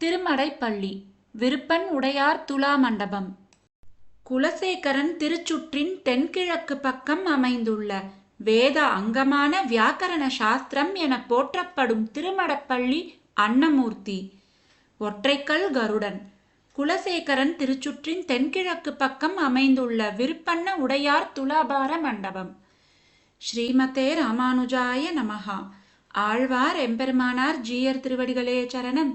திருமடைப்பள்ளி விருப்பன் உடையார் துலா மண்டபம். குலசேகரன் திருச்சுற்றின் தென்கிழக்கு பக்கம் அமைந்துள்ள வேத அங்கமான வியாக்கரண சாஸ்திரம் என போற்றப்படும் திருமடப்பள்ளி அன்னமூர்த்தி ஒற்றைக்கல் கருடன். குலசேகரன் திருச்சுற்றின் தென்கிழக்கு பக்கம் அமைந்துள்ள விருப்பண்ண உடையார் துலாபார மண்டபம். ஸ்ரீமதே ராமானுஜாய நமகா ஆழ்வார் எம்பெருமானார் ஜீயர் திருவடிகளே சரணம்.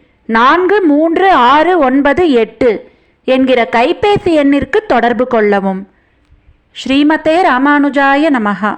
நான்கு மூன்று ஆறு ஒன்பது எட்டு என்கிற கைபேசி எண்ணிற்கு தொடர்பு கொள்ளவும். ஸ்ரீமதே ராமானுஜாய நமகா